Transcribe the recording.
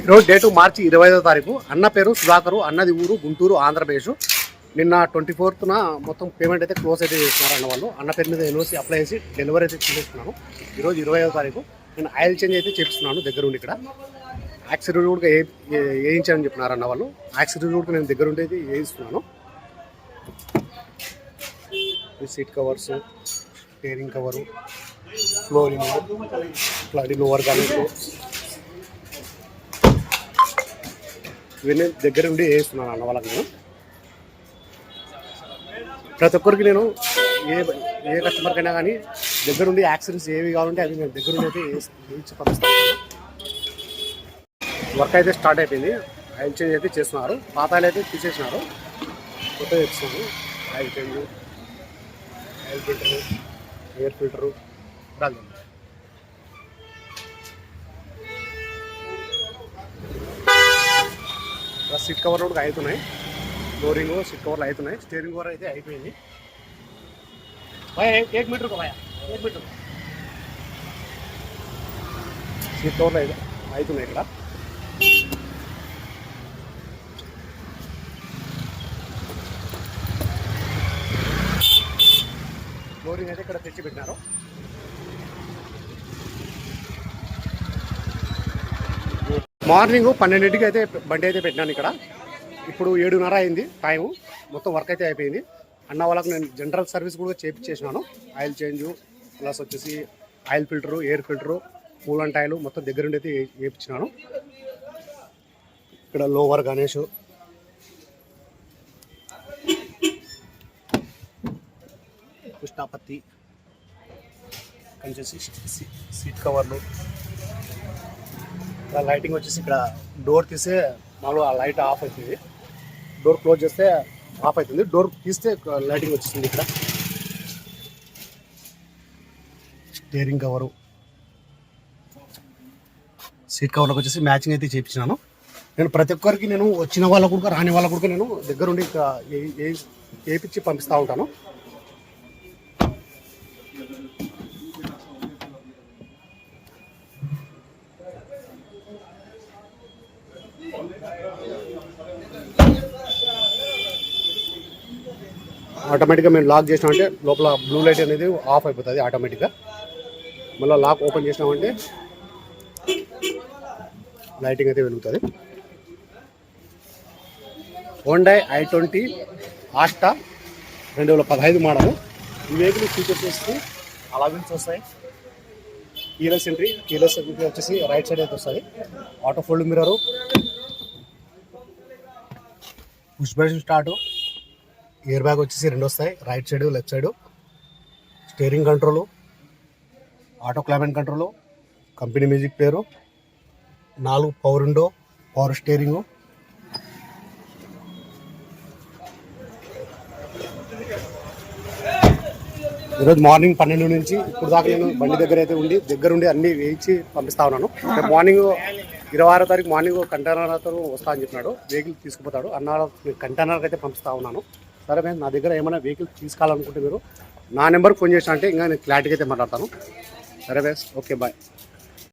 ఈరోజు డేటు మార్చి ఇరవై ఐదో తారీఖు. అన్న పేరు సుధాకరు అన్నది ఊరు గుంటూరు ఆంధ్రప్రదేశ్. నిన్న ట్వంటీ ఫోర్త్న మొత్తం పేమెంట్ అయితే క్లోజ్ అయితే చేస్తున్నారు అన్న వాళ్ళు. అన్న పేరు మీద ఎన్ఓసి అప్లై చేసి డెలివరీ అయితే చేస్తున్నాను ఈరోజు ఇరవై ఐదో తారీఖు. నేను ఆయిల్ చేంజ్ అయితే చేపిస్తున్నాను దగ్గర ఉండి ఇక్కడ. యాక్సిడెంట్ కూడా ఏ ఏ- వేయించానని చెప్పినారు అన్న వాళ్ళు. యాక్సిడెంట్ కూడా నేను దగ్గర ఉండి అయితే వేయిస్తున్నాను. Seat covers tearing cover flooring flooding lower కానీ ఇవన్నీ దగ్గర ఉండి వేస్తున్నాను అన్న వాళ్ళకి నేను. ప్రతి ఒక్కరికి నేను ఏ ఏ కస్టమర్కైనా కానీ దగ్గర ఉండి యాక్సిడెంట్స్ ఏవి కావాలంటే అవి నేను దగ్గర ఉండి అయితే వేసి- పంపిస్తాను. వర్క్ అయితే స్టార్ట్ అయిపోయింది. ఆయిల్ చేంజ్ అయితే చేస్తున్నారు. పాత అయితే తీసేసినారు. కొత్త తెచ్చున్నాను oil change oil filter air filter రాదు సీట్ కవర్ కూడా అవుతున్నాయి. డోరింగ్ సీట్ కవర్లు అవుతున్నాయి. స్టీరింగ్ కవర్ అయితే అయిపోయింది. భయ ఏక్ మీటర్ భయ ఏక్ మీటర్ సీట్ కవర్లు అయితే అవుతున్నాయి ఇక్కడ. ఫ్లోరింగ్ అయితే ఇక్కడ తెచ్చి పెట్టినారు మార్నింగ్ పన్నెండింటికి అయితే బండి అయితే పెట్టినాను ఇక్కడ. ఇప్పుడు ఏడున్నర అయింది టైము. మొత్తం వర్క్ అయితే అయిపోయింది. అన్న వాళ్ళకి నేను జనరల్ సర్వీస్ కూడా చేపించేసినాను. ఆయిల్ చేంజ్ ప్లస్ వచ్చేసి oil filter air filter coolant oil మొత్తం దగ్గరుండి అయితే చేయించినాను ఇక్కడ లోవర్ గణేష్. కృష్ణాపత్తి ఇక్కడ వచ్చేసి సీట్ కవర్లు. లైటింగ్ వచ్చేసి ఇక్కడ డోర్ తీస్తే మామూలుగా ఆ లైట్ ఆఫ్ అవుతుంది డోర్ క్లోజ్ చేస్తే ఆఫ్ అవుతుంది డోర్ తీస్తే లైటింగ్ వచ్చేసింది ఇక్కడ. స్టీరింగ్ కవరు సీట్ కవర్లకు వచ్చేసి మ్యాచింగ్ అయితే చేయించినాను. నేను ప్రతి ఒక్కరికి నేను వచ్చిన వాళ్ళకు కూడా రాని వాళ్ళకు కూడా నేను దగ్గరుండి ఇక్కడ ఏ- వేయించి పంపిస్తూ ఉంటాను. ఆటోమేటిక్గా మేము లాక్ చేసినామంటే లోపల బ్లూ లైట్ అనేది ఆఫ్ అయిపోతుంది ఆటోమేటిక్గా. మళ్ళీ లాక్ ఓపెన్ చేసినామంటే లైటింగ్ అయితే వెలుగుతుంది. హోండై ఐ ట్వంటీ ఆస్టా రెండు వేల పదహైదు మోడల్. ఈ వెహికల్ ఫీచర్స్ వచ్చి అలావిన్స్ వస్తాయి. కీలెస్ ఎంట్రీ కీలెస్ ఎంట్రీ వచ్చేసి రైట్ సైడ్ అయితే వస్తుంది auto fold mirror push button start air bag వచ్చేసి రెండు వస్తాయి. Right side left side. Steering control auto climate control company music పేరు నాలుగు పవర్ విండో పవర్ స్టీరింగు. ఈరోజు మార్నింగ్ పన్నెండు నుంచి ఇప్పుడు దాకా నేను బండి దగ్గర అయితే ఉండి దగ్గరుండి అన్ని వేయించి పంపిస్తా ఉన్నాను. రేపు మార్నింగ్ ఇరవై ఆరో తారీఖు మార్నింగ్ కంటైనర్తో వస్తా అని చెప్పినాడు. వెహికల్ తీసుకుపోతాడు. అన్న కంటైనర్కి అయితే పంపిస్తా ఉన్నాను. సరే మేము నా దగ్గర ఏమైనా వెహికల్ తీసుకోవాలనుకుంటే మీరు నా నెంబర్కి ఫోన్ చేసిన అంటే ఇంకా నేను క్లారిటీగా అయితే మాట్లాడతాను. సరే బేస్ ఓకే బాయ్